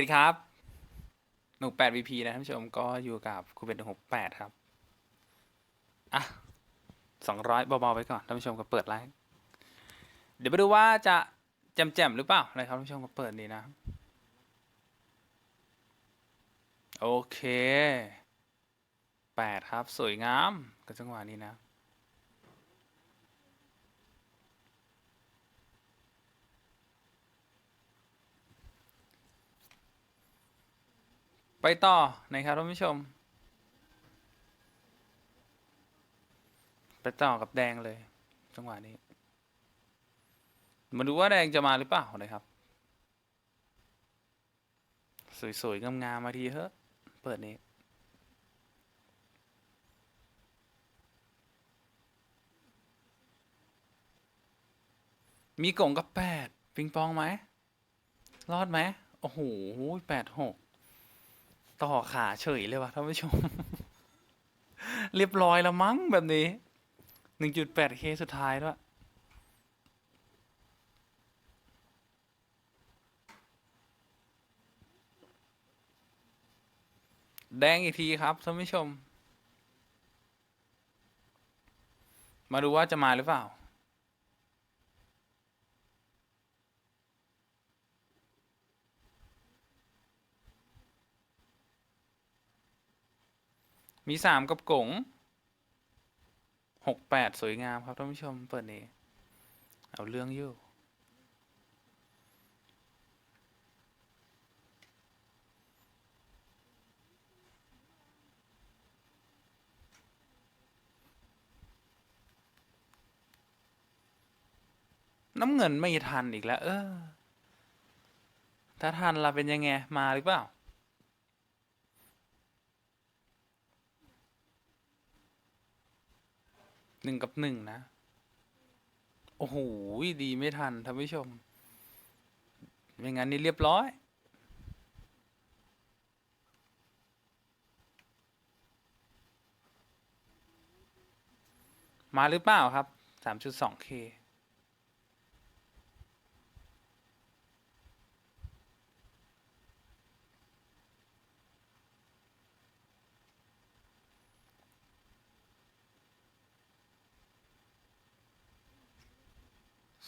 สวัสดีครับหนูแปด VP นะท่านผู้ชมก็อยู่กับครูเป็นหกแปดครับ อะสองร้อยเบาๆไว้ก่อนท่านผู้ชมก็เปิดไลฟ์เดี๋ยวไปดูว่าจะแจ่มๆหรือเปล่านะไรครับท่านผู้ชมก็เปิดดีนะ โอเคแปดครับสวยงามกับจังหวะนี้นะ ไปต่อนะครับท่านผู้ชม ไปต่อกับแดงเลยจังหวะนี้ มาดูว่าแดงจะมาหรือเปล่านะครับ สวยๆงามๆมาทีเถอะ เปิดนี้มีกล่องกับแปดปิงปองไหม รอดไหม โอ้โหแปดหก ต่อขาเฉยเลยวะท่านผู้ชม เรียบร้อยแล้วมั้งแบบนี้ 1.8K สุดท้ายด้วยแดงอีกทีครับท่านผู้ชม มาดูว่าจะมาหรือเปล่า มีสามกับกงหกแปดสวยงามครับท่านผู้ชมเปิดนี้เอาเรื่องอยู่น้ำเงินไม่ทันอีกแล้ว เออ ถ้าทันเราเป็นยังไง มาหรือเปล่า หนึ่งกับหนึ่งนะ โอ้โห ดีไม่ทันท่านผู้ชม ไม่งั้นนี่เรียบร้อยมาหรือเปล่าครับ 3.2K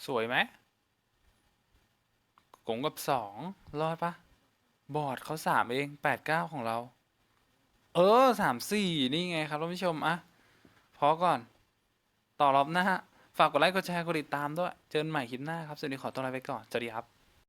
สวยไหมกงกับสองรอดปะบอร์ดเขาสามเองแปดเก้าของเรา เออสามสี่นี่ไงครับท่านผู้ชมอะพอก่อน ต่อรอบหน้าฝากกดไลค์กดแชร์กดติดตามด้วย เจอกันใหม่คลิปหน้าครับ สวัสดีขอตัวลาไปก่อนสวัสดีครับ